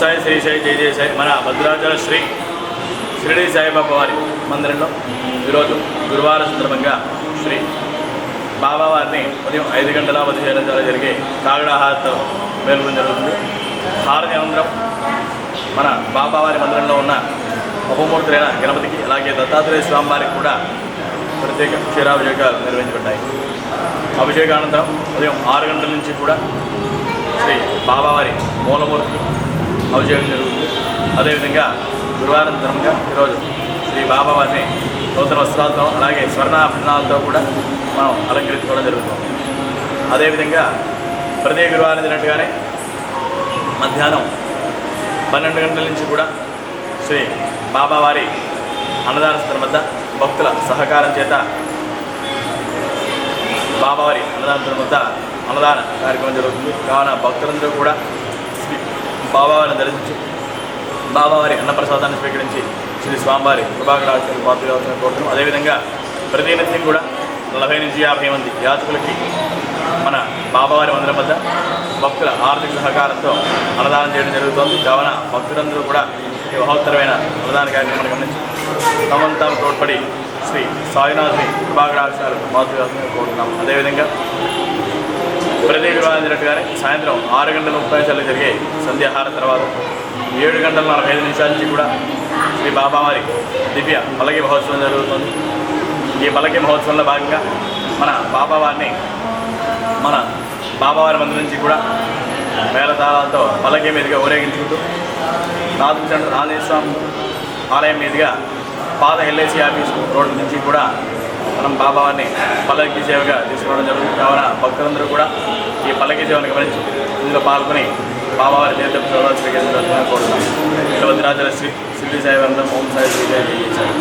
సాయి శ్రీ సాయి జయ జయ సాయి. మన భద్రాచల శ్రీ షిరిడి సాయిబాబా వారి మందిరంలో ఈరోజు గురువారం సందర్భంగా శ్రీ బాబా వారిని ఉదయం ఐదు గంటల పదిహేను గంటల జరిగే కాగడ హారతో మేలుకొని జరుగుతుంది. హారతి అనంతరం మన బాబావారి మందిరంలో ఉన్న ఉపమూర్తులైన గణపతికి అలాగే దత్తాత్రేయ స్వామి వారికి కూడా ప్రత్యేక క్షీరాభిషేకాలు నిర్వహించబడ్డాయి. అభిషేకానంతరం ఉదయం ఆరు గంటల నుంచి కూడా శ్రీ బాబావారి మూలమూర్తికి జరుగుతుంది. అదేవిధంగా గురువారం ధర్మంగా ఈరోజు శ్రీ బాబావారిని నూతన వస్త్రాలతో అలాగే స్వర్ణాభరణాలతో కూడా మనం అలంకరించుకోవడం జరుగుతుంది. అదేవిధంగా ప్రతి గురువారం తినట్టుగానే మధ్యాహ్నం పన్నెండు గంటల నుంచి కూడా శ్రీ బాబావారి అన్నదాన స్థలం వద్ద భక్తుల సహకారం చేత బాబావారి అన్నదాన స్థలం వద్ద అన్నదాన కార్యక్రమం జరుగుతుంది. కావున భక్తులందరూ కూడా బాబావారిని దర్శించి బాబావారి అన్నప్రసాదాన్ని స్వీకరించి శ్రీ స్వామివారి కృపాకరాశులు పాత్రలు కోరుతున్నాం అదేవిధంగా ప్రతినిత్యం కూడా నలభై నుంచి యాభై మంది యాత్రికులకి మన బాబావారి మందిరం వద్ద భక్తుల ఆర్థిక సహకారంతో అన్నదానం చేయడం జరుగుతోంది. కావున భక్తులందరూ కూడా ఈ మహోత్తరమైన అన్నదాన కార్యక్రమాన్ని గమనించి తమను తాము తోడ్పడి శ్రీ సాయినాథ్ని కృపాకరాశాలు మాతృవ్యాసం కోరుతున్నాము. అదేవిధంగా ప్రతి వివాదినట్టుగానే సాయంత్రం ఆరు గంటల ముప్పై నిమిషాలు జరిగే సంధ్యాహారం తర్వాత ఏడు గంటల నలభై ఐదు నిమిషాల నుంచి కూడా శ్రీ బాబావారి దివ్య పలకి మహోత్సవం జరుగుతుంది. ఈ పలకి మహోత్సవంలో భాగంగా మన బాబావారిని మన బాబావారి మంది నుంచి కూడా మేళతాళాలతో పలకి మీదుగా ఊరేగించుకుంటూ నాదుచండ ఆంజనేయ స్వామి ఆలయం మీదుగా పాత ఎల్ఐసి ఆఫీస్ రోడ్డు నుంచి కూడా మనం బాబావారిని పల్లకి సేవగా తీసుకోవడం జరుగుతుంది. కావున భక్తులందరూ కూడా ఈ పల్లకి సేవను గమనించి ఇందులో పాల్గొని బాబావారి తీర్థం స్వీకరించాలని కోరుతున్నాం. భద్రాచల శ్రీ సిద్ధి సాయి వందం ఓం సాయి శ్రీ సాయి.